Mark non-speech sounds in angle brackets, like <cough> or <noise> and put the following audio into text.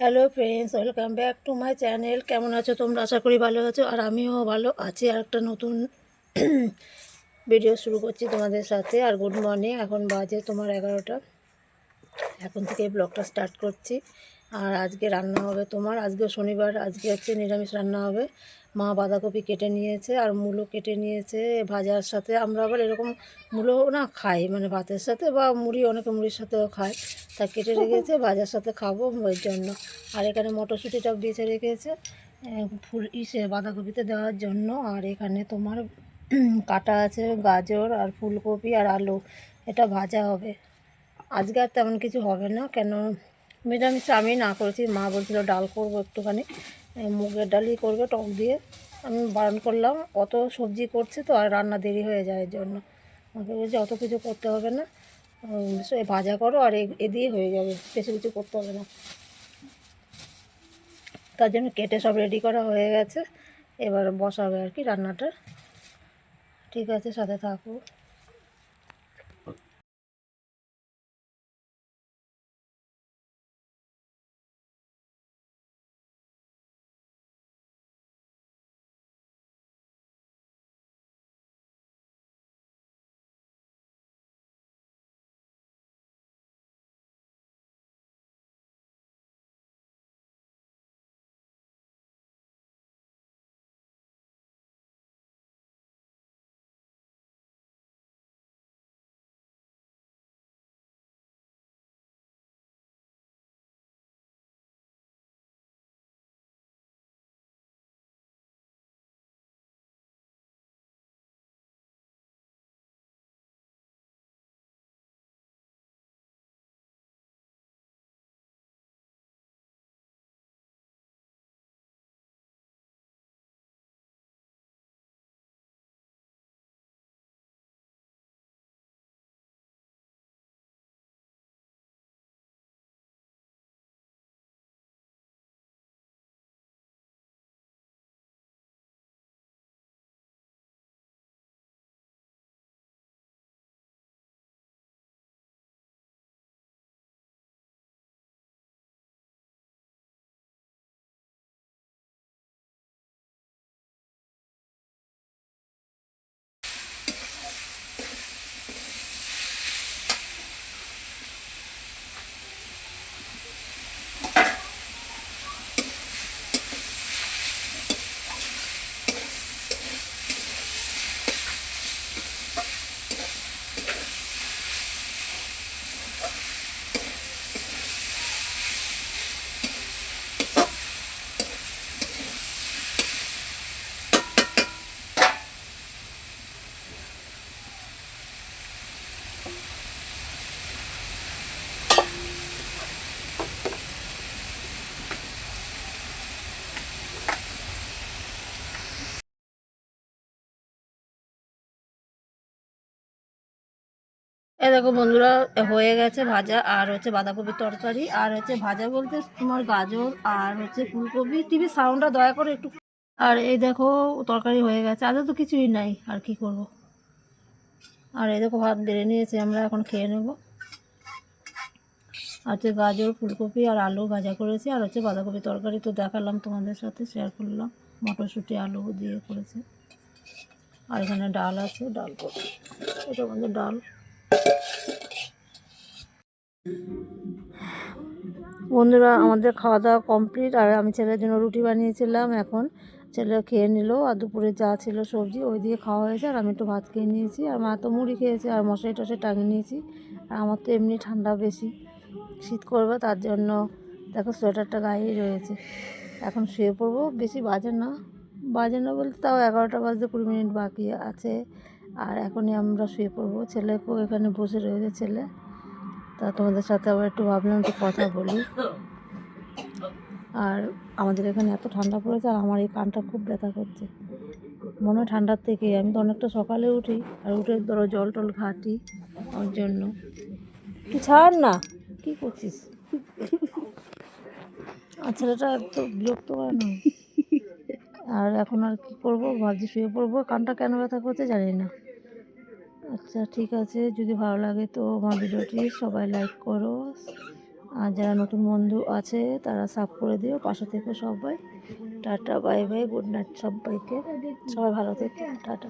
Hello friends welcome back to my channel কেমন আছো তোমরা? আশা করি ভালো আছো। আর আমিও ভালো আছি। আর একটা নতুন <clears throat> ভিডিও শুরু করছি তোমাদের সাথে। আর গুড মর্নিং এখন বাজে তোমার এগারোটা। এখন থেকে ব্লগটা স্টার্ট করছি। আর আজকে রান্না হবে তোমার। আজকে শনিবার, আজকে হচ্ছে নিরামিষ রান্না হবে। মা বাঁধাকপি কেটে নিয়েছে আর মূলো কেটে নিয়েছে ভাজার সাথে। আমরা আবার এরকম মূলো না খাই মানে ভাতের সাথে বা মুড়ি, অনেকে মুড়ির সাথেও খায়। তা কেটে রেখেছে ভাজার সাথে খাব ওই জন্য। আর এখানে মটরশুঁটিটাও বেছে রেখেছে ফুল ইসে বাঁধাকপিতে দেওয়ার জন্য। আর এখানে তোমার কাটা আছে, গাজর আর ফুলকপি আর আলু, এটা ভাজা হবে। আজকে আর তেমন কিছু হবে না, কেন নিরামিষ আমি না করেছি, মা বলছিল ডাল করব একটুখানি মুগের ডালই করবে টক দিয়ে। আমি বারণ করলাম, অত সবজি করছে তো আর রান্না দেরি হয়ে যায় এর জন্য। আমাকে বলছে অত কিছু করতে হবে না। ভাজা করো আর এ- দিয়ে হয়ে যাবে, বেশি কিছু করতে হবে না। তার জন্য কেটে সব রেডি করা হয়ে গেছে। এবার বসাবে আর কি রান্নাটা। ঠিক আছে, সাথে থাকো। এ দেখো বন্ধুরা, হয়ে গেছে ভাজা, আর হচ্ছে বাঁধাকপির তরকারি, আর হচ্ছে ভাজা বলতে তোমার গাজর, আর হচ্ছে ফুলকপি। টিভির সাউন্ডটা দয়া করে একটু আর এই দেখো, তরকারি হয়ে গেছে। আজও তো কিছুই নাই, আর কি করব? আর এই দেখো ভাত বেড়ে নিয়েছি, আমরা এখন খেয়ে নেব। আর হচ্ছে গাজর, ফুলকপি, আর আলু ভাজা করেছি, আর হচ্ছে বাঁধাকপি তরকারি তো দেখালাম তোমাদের সাথে শেয়ার করলাম। মটরশুঁটি, আলু দিয়ে করেছে। আর এখানে ডাল আছে, ডাল করছি। এটা আমাদের ডাল। বন্ধুরা, আমাদের খাওয়া দাওয়া কমপ্লিট আর আমি ছেলের জন্য রুটি বানিয়েছিলাম এখন। ছেলে খেয়ে নিল, আর দুপুরে যা ছিল সবজি ওই দিয়ে খাওয়া হয়েছে। আর আমি একটু ভাত খেয়ে নিয়েছি। আর মা তো মুড়ি খেয়েছে, আর মশারি টশারি টাঙিয়ে নিয়েছি। আর আমার তো এমনি ঠান্ডা বেশি। শীত করবে, তার জন্য দেখো সোয়েটারটা গায়েই রয়েছে। এখন শুয়ে পড়ব। বেশি বাজে না। বাজে না বলতে তাও এগারোটা বাজতে কুড়ি মিনিট বাকি আছে। আর এখনই আমরা শুয়ে পড়ব। ছেলেকেও এখানে বসে রয়েছে, ছেলে। তা তোমাদের সাথে আবার একটু ভাবলাম একটু কথা বলি। আর আমাদের এখানে এত ঠান্ডা পড়েছে আর আমার এই কানটা খুব ব্যথা করছে। মনে হয় ঠান্ডার থেকে, আমি তো অনেকটা সকালে উঠি আর উঠে ধরো জল টল ঘাটি ওর জন্য। ছাড় না, কী করছিস? আর ছেলেটা এত বিরক্ত করে না। আর এখন আর কি করব? ভাবছি শুয়ে পড়ব। কানটা কেন ব্যথা করছে জানি না। আচ্ছা ঠিক আছে। যদি ভালো লাগে তো আমার ভিডিওটি সবাই লাইক করো। আর যারা নতুন বন্ধু আছে, তারা সাপ করে দিও। পাশে থেকে সবাই। Tata bye bye good night সবাইকে। সবাই ভালো থেকে। টাটা।